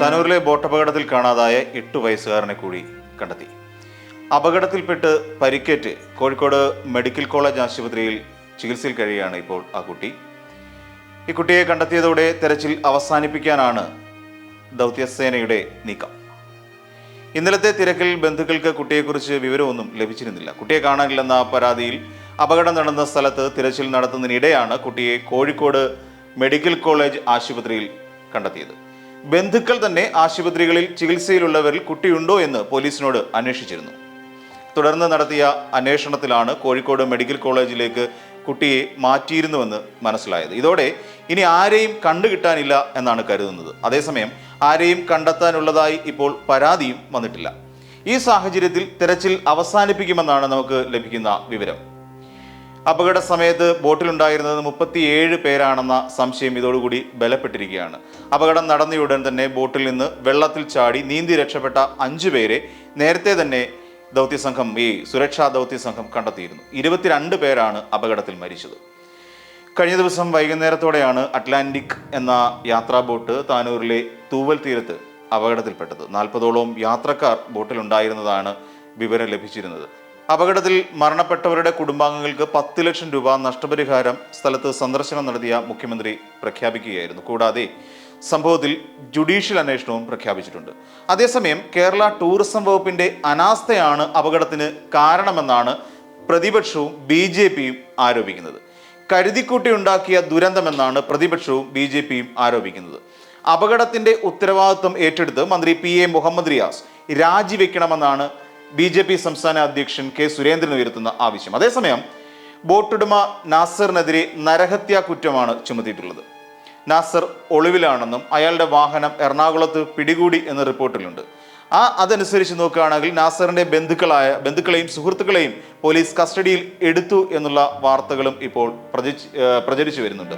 താനൂരിലെ ബോട്ടപകടത്തിൽ കാണാതായ എട്ട് വയസ്സുകാരനെ കൂടി കണ്ടെത്തി. അപകടത്തിൽപ്പെട്ട് പരിക്കേറ്റ് കോഴിക്കോട് മെഡിക്കൽ കോളേജ് ആശുപത്രിയിൽ ചികിത്സയിൽ കഴിയുകയാണ് ഇപ്പോൾ ആ കുട്ടി. ഈ കുട്ടിയെ കണ്ടെത്തിയതോടെ തെരച്ചിൽ അവസാനിപ്പിക്കാനാണ് ദൗത്യസേനയുടെ നീക്കം. ഇന്നലത്തെ തിരക്കിൽ ബന്ധുക്കൾക്ക് കുട്ടിയെക്കുറിച്ച് വിവരമൊന്നും ലഭിച്ചിരുന്നില്ല. കുട്ടിയെ കാണാനില്ലെന്ന പരാതിയിൽ അപകടം നടന്ന സ്ഥലത്ത് തിരച്ചിൽ നടത്തുന്നതിനിടെയാണ് കുട്ടിയെ കോഴിക്കോട് മെഡിക്കൽ കോളേജ് ആശുപത്രിയിൽ കണ്ടെത്തിയത്. ബന്ധുക്കൾ തന്നെ ആശുപത്രികളിൽ ചികിത്സയിലുള്ളവരിൽ കുട്ടിയുണ്ടോ എന്ന് പോലീസിനോട് അന്വേഷിച്ചിരുന്നു. തുടർന്ന് നടത്തിയ അന്വേഷണത്തിലാണ് കോഴിക്കോട് മെഡിക്കൽ കോളേജിലേക്ക് കുട്ടിയെ മാറ്റിയിരുന്നുവെന്ന് മനസ്സിലായത്. ഇതോടെ ഇനി ആരെയും കണ്ടുകിട്ടാനില്ല എന്നാണ് കരുതുന്നത്. അതേസമയം ആരെയും കണ്ടെത്താനുള്ളതായി ഇപ്പോൾ പരാതിയും വന്നിട്ടില്ല. ഈ സാഹചര്യത്തിൽ തെരച്ചിൽ അവസാനിപ്പിക്കുമെന്നാണ് നമുക്ക് ലഭിക്കുന്ന വിവരം. അപകട സമയത്ത് ബോട്ടിലുണ്ടായിരുന്നത് മുപ്പത്തിയേഴ് പേരാണെന്ന സംശയം ഇതോടുകൂടി ബലപ്പെട്ടിരിക്കുകയാണ്. അപകടം നടന്നയുടൻ തന്നെ ബോട്ടിൽ നിന്ന് വെള്ളത്തിൽ ചാടി നീന്തി രക്ഷപ്പെട്ട അഞ്ചു പേരെ നേരത്തെ തന്നെ ദൗത്യസംഘം ഈ സുരക്ഷാ ദൗത്യസംഘം കണ്ടെത്തിയിരുന്നു. ഇരുപത്തിരണ്ട് പേരാണ് അപകടത്തിൽ മരിച്ചത്. കഴിഞ്ഞ ദിവസം വൈകുന്നേരത്തോടെയാണ് അറ്റ്ലാന്റിക് എന്ന യാത്രാ ബോട്ട് താനൂരിലെ തൂവൽ തീരത്ത് അപകടത്തിൽപ്പെട്ടത്. നാൽപ്പതോളം യാത്രക്കാർ ബോട്ടിലുണ്ടായിരുന്നതാണ് വിവരം ലഭിച്ചിരുന്നത്. അപകടത്തിൽ മരണപ്പെട്ടവരുടെ കുടുംബാംഗങ്ങൾക്ക് പത്ത് ലക്ഷം രൂപ നഷ്ടപരിഹാരം സ്ഥലത്ത് സന്ദർശനം നടത്തിയ മുഖ്യമന്ത്രി പ്രഖ്യാപിക്കുകയായിരുന്നു. കൂടാതെ സംഭവത്തിൽ ജുഡീഷ്യൽ അന്വേഷണവും പ്രഖ്യാപിച്ചിട്ടുണ്ട്. അതേസമയം കേരള ടൂറിസം വകുപ്പിന്റെ അനാസ്ഥയാണ് അപകടത്തിന് കാരണമെന്നാണ് പ്രതിപക്ഷവും ബി ജെ പിയും ആരോപിക്കുന്നത്. കരുതിക്കൂട്ടി ഉണ്ടാക്കിയ ദുരന്തമെന്നാണ് പ്രതിപക്ഷവും ബി ജെ പിയും ആരോപിക്കുന്നത്. അപകടത്തിന്റെ ഉത്തരവാദിത്വം ഏറ്റെടുത്ത് മന്ത്രി പി എ മുഹമ്മദ് റിയാസ് രാജിവെക്കണമെന്നാണ് ബി ജെ പി സംസ്ഥാന അധ്യക്ഷൻ കെ സുരേന്ദ്രൻ ഉയർത്തുന്ന ആവശ്യം. അതേസമയം ബോട്ടുടമ നാസറിനെതിരെ നരഹത്യാ കുറ്റമാണ് ചുമത്തിയിട്ടുള്ളത്. നാസർ ഒളിവിലാണെന്നും അയാളുടെ വാഹനം എറണാകുളത്ത് പിടികൂടി എന്ന റിപ്പോർട്ടിലുണ്ട്. ആ അതനുസരിച്ച് നോക്കുകയാണെങ്കിൽ നാസറിന്റെ ബന്ധുക്കളായ ബന്ധുക്കളെയും സുഹൃത്തുക്കളെയും പോലീസ് കസ്റ്റഡിയിൽ എടുത്തു എന്നുള്ള വാർത്തകളും ഇപ്പോൾ പ്രചരിച്ചു വരുന്നുണ്ട്.